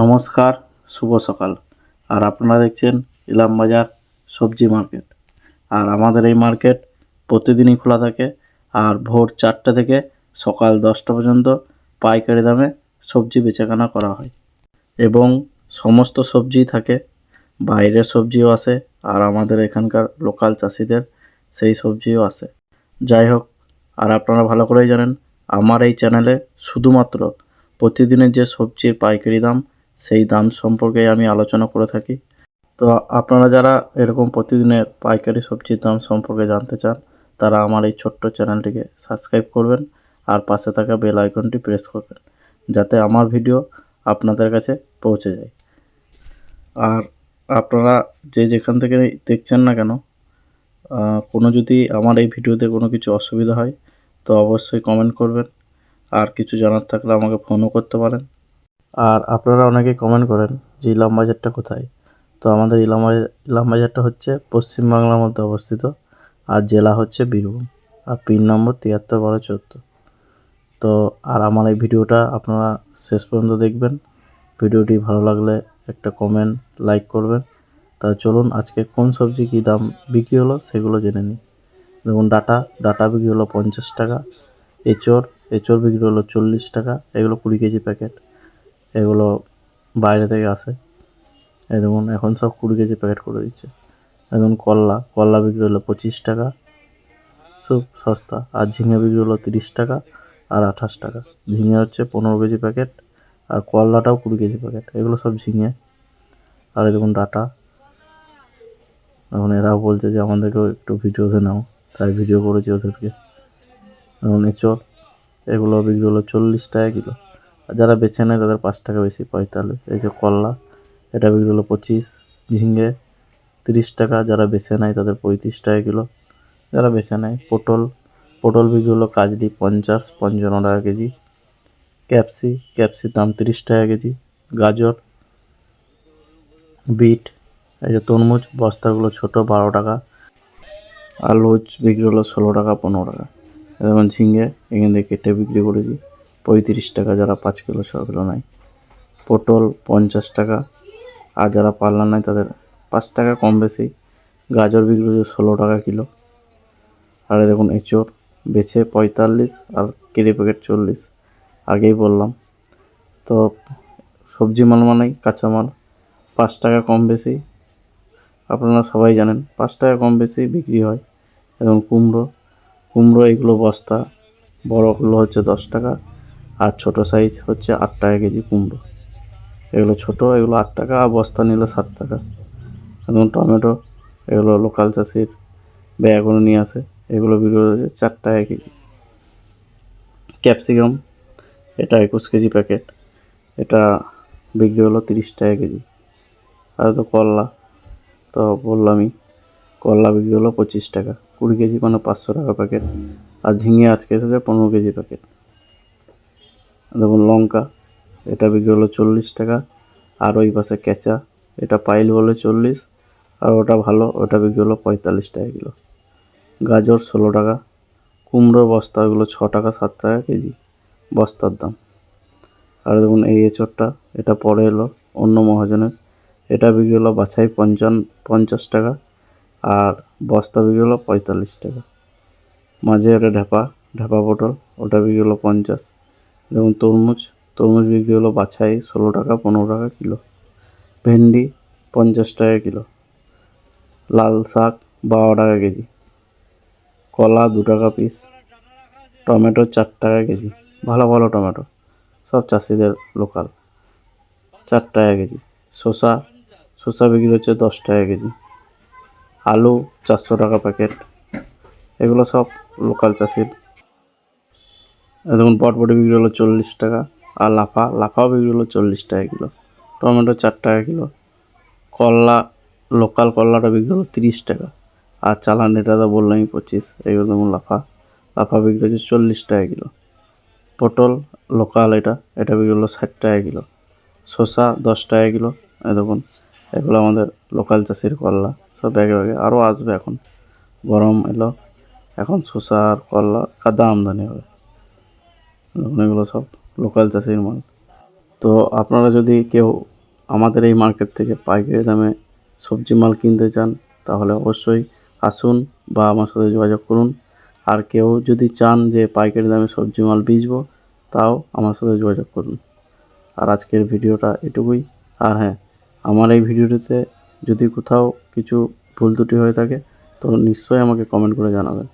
নমস্কার, শুভ সকাল। আর আপনারা দেখছেন ইলাম বাজার সবজি মার্কেট। আর আমাদের এই মার্কেট প্রতিদিনই খোলা থাকে আর ভোর চারটে থেকে সকাল দশটা পর্যন্ত পাইকারি দামে সবজি বেচাকেনা করা হয়। এবং সমস্ত সবজিই থাকে, বাইরের সবজিও আসে আর আমাদের এখানকার লোকাল চাষিদের সেই সবজিও আসে যাই হোক, আর আপনারা ভালো করেই জানেন, আমার এই চ্যানেলে শুধুমাত্র প্রতিদিনের যে সবজির পাইকারি দাম সেই দাম সম্পর্কে আমি আলোচনা করে থাকি। তো আপনারা যারা এরকম প্রতিদিনের পাইকারি সবজির দাম সম্পর্কে জানতে চান, তারা আমার এই ছোট্ট চ্যানেলটিকে সাবস্ক্রাইব করবেন আর পাশে থাকা বেল আইকনটি প্রেস করবেন, যাতে আমার ভিডিও আপনাদের কাছে পৌঁছে যায়। আর আপনারা যে যেখান থেকে দেখছেন না কেন কোনো যদি আমার এই ভিডিওতে কোনো কিছু অসুবিধা হয়, তো অবশ্যই কমেন্ট করবেন। আর কিছু জানার থাকলে আমাকে ফোনও করতে পারেন। আর আপনারা অনেকে কমেন্ট করেন যে ইলাম বাজারটা কোথায়? তো আমাদের ইলাম ইলাম বাজারটা হচ্ছে পশ্চিমবাংলার মধ্যে অবস্থিত আর জেলা হচ্ছে বীরভূম আর পিন নম্বর তিয়াত্তর বারো চোদ্দ। তো আর আমার এই ভিডিওটা আপনারা শেষ পর্যন্ত দেখবেন। ভিডিওটি ভালো লাগলে একটা কমেন্ট লাইক করবেন। তা চলুন আজকে কোন সবজি কী দাম বিক্রি হলো সেগুলো জেনে নিই। দেখুন ডাটা ডাটা বিক্রি হলো পঞ্চাশ টাকা, এঁচড় এঁচড় বিক্রি হলো চল্লিশ টাকা, এগুলো কুড়ি কেজি প্যাকেট। এগুলো বাইরে থেকে আসে। এই দেখুন, এখন সব কুড়ি কেজি প্যাকেট করে দিচ্ছে। এখন করলা। করলা বিক্রি হলো পঁচিশ টাকা। সব সস্তা। আর ঝিঙে বিক্রি হলো তিরিশ টাকা আর আঠাশ টাকা। ঝিঙে হচ্ছে পনেরো কেজি প্যাকেট আর করলাটাও কুড়ি কেজি প্যাকেট এগুলো সব ঝিঙে। আর এই দেখুন, ডাটা। এখন এরাও বলছে যে আমাদেরকেও একটু ভিডিওতে নাও। তাই ভিডিও করেছি ওদেরকে। এখন এঁচড়। এগুলো বিক্রি হলো চল্লিশ টাকা কিলো। যারা বেছে নেয় তাদের পাঁচ টাকা বেশি পঁয়তাল্লিশ এই যে করলা এটা বিক্রি হলো পঁচিশ ঝিঙে তিরিশ টাকা, যারা বেছে নেয় তাদের পঁয়ত্রিশ টাকা কিলো। যারা বেছে নেয়, পটল পটল বিক্রি হলো কাজলি পঞ্চাশ, পঞ্চান্ন টাকা কেজি। ক্যাপসি, ক্যাপসির দাম তিরিশ টাকা কেজি। গাজর, বিট, এই যে তরমুজ, বস্তাগুলো ছোটো বারো টাকা। আর লুচ বিক্রি হলো ষোলো টাকা, পনেরো টাকা। যেমন ঝিঙে এখান থেকে কেটে বিক্রি করেছি। পঁয়ত্রিশ টাকা, যারা পাঁচ কিলো, ছ কিলো নেয়। পটল পঞ্চাশ টাকা। আর যারা পাল্লা নেয়, তাদের পাঁচ টাকা কম বেশি। গাজর বিক্রি হচ্ছে ষোলো টাকা কিলো। আর দেখুন এঁচড় বেছে পঁয়তাল্লিশ আর কেজি প্যাকেট চল্লিশ। আগেই বললাম। তো সবজি মাল মানেই কাঁচামাল পাঁচ টাকা কম বেশি। আপনারা সবাই জানেন, পাঁচ টাকা কম বেশি বিক্রি হয়। এবং কুমড়ো কুমড়ো এগুলো বস্তা বড়গুলো হচ্ছে দশ টাকা। আর ছোটো সাইজ হচ্ছে আট টাকা কেজি কুমড়ো। এগুলো ছোটো, এগুলো আট টাকা, আর বস্তা নিলে সাত টাকা। এবং টমেটো, এগুলো লোকাল চাষির ব্যাগগুলো নিয়ে আসে, এগুলো বিক্রি হচ্ছে চার টাকা কেজি। ক্যাপসিকাম এটা একুশ কেজি প্যাকেট এটা বিক্রি হলো তিরিশ টাকা কেজি। আর তো করলা, তো বললামই, করলা বিক্রি হলো পঁচিশ টাকা। কুড়ি কেজি মানে পাঁচশো টাকা প্যাকেট আর ঝিঙে আজকে এসেছে পনেরো কেজি প্যাকেট দেখুন লঙ্কা, এটা বিক্রি হলো চল্লিশ টাকা। আর ওই পাশে কেঁচা, এটা পাইল বলে চল্লিশ। আর ওটা ভালো, ওটা বিক্রি হলো পঁয়তাল্লিশ টাকা কিলো। গাজর ষোলো টাকা কুমড়ো বস্তা ওগুলো ছ টাকা সাত টাকা কেজি, বস্তার দাম। আর দেখুন এই এঁচড়টা, এটা পরে এলো অন্য মহাজনের। এটা বিক্রি হলো বাছাই পঞ্চান, পঞ্চাশ টাকা। আর বস্তা বিক্রি হলো পঁয়তাল্লিশ টাকা। মাঝে একটা ঢেপা ঢেপা পটল, ওটা বিক্রি হলো পঞ্চাশ। যেমন তরমুজ তরমুজ বিক্রি হলো বাছাই ষোলো টাকা, পনেরো টাকা কিলো। ভেন্ডি পঞ্চাশ টাকা কিলো। লাল শাক বারো টাকা কেজি। কলা দু টাকা পিস টমেটো চার টাকা কেজি। ভালো ভালো টমেটো। সব চাষিদের লোকাল চার টাকা কেজি। শসা শসা বিক্রি হচ্ছে দশ টাকা কেজি। আলু চারশো টাকা প্যাকেট এগুলো সব লোকাল চাষির দেখুন পটপটি বিক্রি হলো চল্লিশ টাকা, আর লাফা, লাফাও বিক্রি হলো চল্লিশ টাকা কিলো। টমেটো চার টাকা কিলো। করলা লোকাল করলাটা বিক্রি হলো তিরিশ টাকা। আর চালান এটা তো বললামই পঁচিশ এইগুলো দেখুন লাফা লাফা বিক্রি হচ্ছে চল্লিশ টাকা কিলো। পটল, লোকাল এটা এটা বিক্রি হলো ষাট টাকা কিলো। শসা দশ টাকা কিলো। দেখুন, এগুলো আমাদের লোকাল চাষির করলা সব ব্যাগে ব্যাগে আরও আসবে এখন। গরম এলো, এখন শসা আর করলা কাদা আমদানি হবে। এগুলো সব লোকাল চাষির মাল। তো আপনারা যদি কেউ আমাদের এই মার্কেট থেকে পাইকারি দামে সবজি মাল কিনতে চান, তাহলে অবশ্যই আসুন বা আমার সাথে যোগাযোগ করুন। আর কেউ যদি চান যে পাইকারি দামে সবজি মাল বেচবো, তাও আমার সাথে যোগাযোগ করুন। আর আজকের ভিডিওটা এটুকুই। আর হ্যাঁ আমার এই ভিডিওটিতে যদি কোথাও কিছু ভুল ত্রুটি হয়ে থাকে, তো নিশ্চয়ই আমাকে কমেন্ট করে জানাবেন।